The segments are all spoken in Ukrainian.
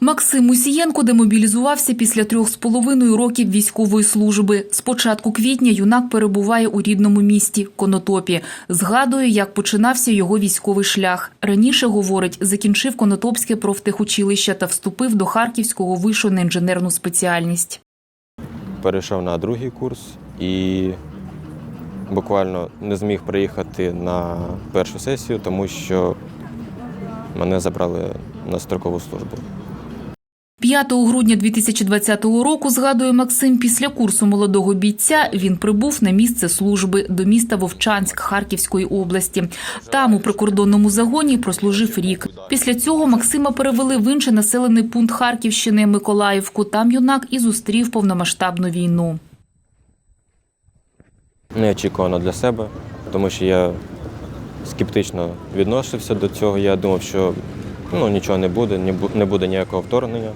Максим Мусієнко демобілізувався після трьох з половиною років військової служби. З початку квітня юнак перебуває у рідному місті Конотопі. Згадує, як починався його військовий шлях. Раніше, говорить, закінчив Конотопське профтехучилище та вступив до Харківського вишу на інженерну спеціальність. перейшов на другий курс і буквально не зміг приїхати на першу сесію, тому що мене забрали на строкову службу. 5 грудня 2020 року, згадує Максим, після курсу молодого бійця він прибув на місце служби до міста Вовчанськ Харківської області. Там у прикордонному загоні прослужив рік. Після цього Максима перевели в інший населений пункт Харківщини Миколаївку. Там юнак і зустрів повномасштабну війну. Неочікувано для себе, тому що я скептично відносився до цього. Я думав, що ну, нічого не буде, не бу- не буде ніякого вторгнення.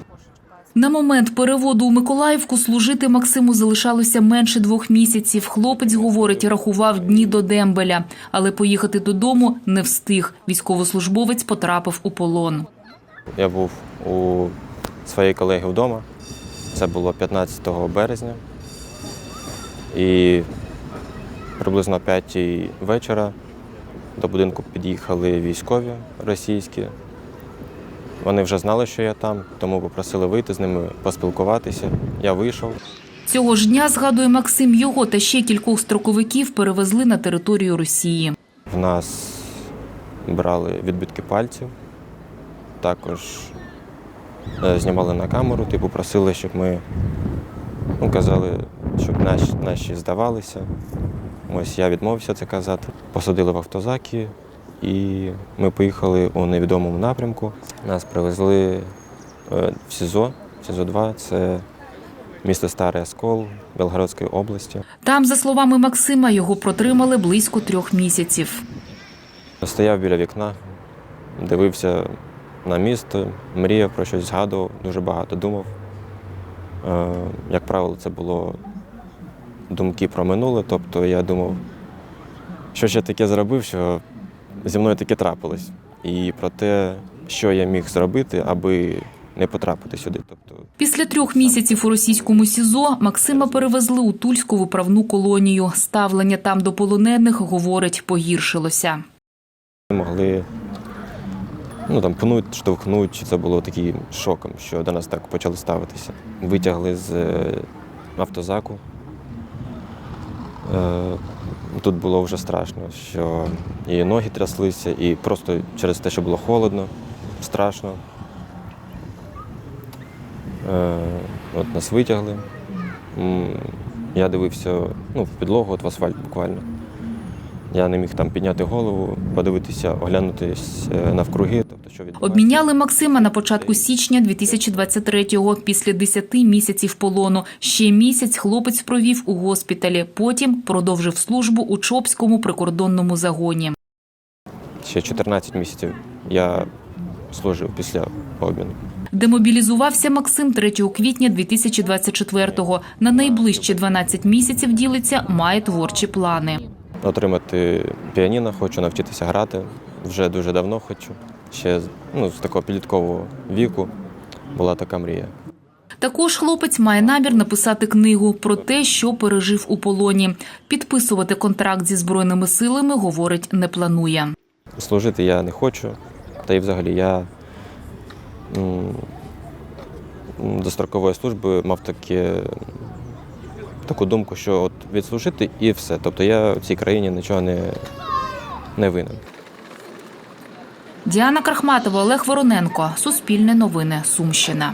На момент переводу у Миколаївку служити Максиму залишалося менше двох місяців. Хлопець, говорить, рахував дні до дембеля, але поїхати додому не встиг. Військовослужбовець потрапив у полон. Я був у своєї колеги вдома. Це було 15 березня. І приблизно о 5 вечора до будинку під'їхали військові російські. Вони вже знали, що я там, тому попросили вийти з ними поспілкуватися. Я вийшов. Цього ж дня, згадує Максим, його та ще кількох строковиків перевезли на територію Росії. В нас брали відбитки пальців, також е, знімали на камеру, типу просили, щоб ми ну, казали, щоб наші, наші здавалися. Ось я відмовився це казати. Посадили в автозаки і ми поїхали у невідомому напрямку. Нас привезли е, в СІЗО, СІЗО 2 це місто Старий Оскол Белгородської області. Там, за словами Максима, його протримали близько трьох місяців. Стояв біля вікна, дивився на місто, мріяв про щось, згадував, дуже багато думав. Е, Як правило, це було думки про минуле. Тобто я думав, що я таке зробив, що зі мною таке трапилось. І про те, що я міг зробити, аби не потрапити сюди. Тобто, Після трьох місяців у російському СІЗО Максима перевезли у Тульську виправну колонію. Ставлення там до полонених, говорить, погіршилося. могли ну, там, пнуть, штовхнуть. Це було таким шоком, що до нас так почали ставитися. Витягли з е, автозаку. Е, Тут було вже страшно, що і ноги тряслися, і просто через те, що було холодно, страшно. Е, От нас витягли. Я дивився ну, в підлогу, от в асфальт буквально. Я не міг там підняти голову, подивитися, оглянутись е, навкруги. Що відбувається. Обміняли Максима на початку січня 2023-го після 10 місяців полону. Ще місяць хлопець провів у госпіталі. Потім продовжив службу у Чопському прикордонному загоні. Ще 14 місяців я служив після обміну. Демобілізувався Максим 3 квітня 2024-го. На найближчі 12 місяців ділиться, має творчі плани. Отримати піаніно, хочу навчитися грати. Вже дуже давно хочу. Ще ну, з такого підліткового віку була така мрія. Також хлопець має намір написати книгу про те, що пережив у полоні. Підписувати контракт зі збройними силами, говорить, не планує. Служити я не хочу, та й взагалі я до строкової служби мав таке, таку думку, що от відслужити і все. Тобто я в цій країні нічого не, не винен. Діана Крахматова, Олег Вороненко. Суспільне новини. Сумщина.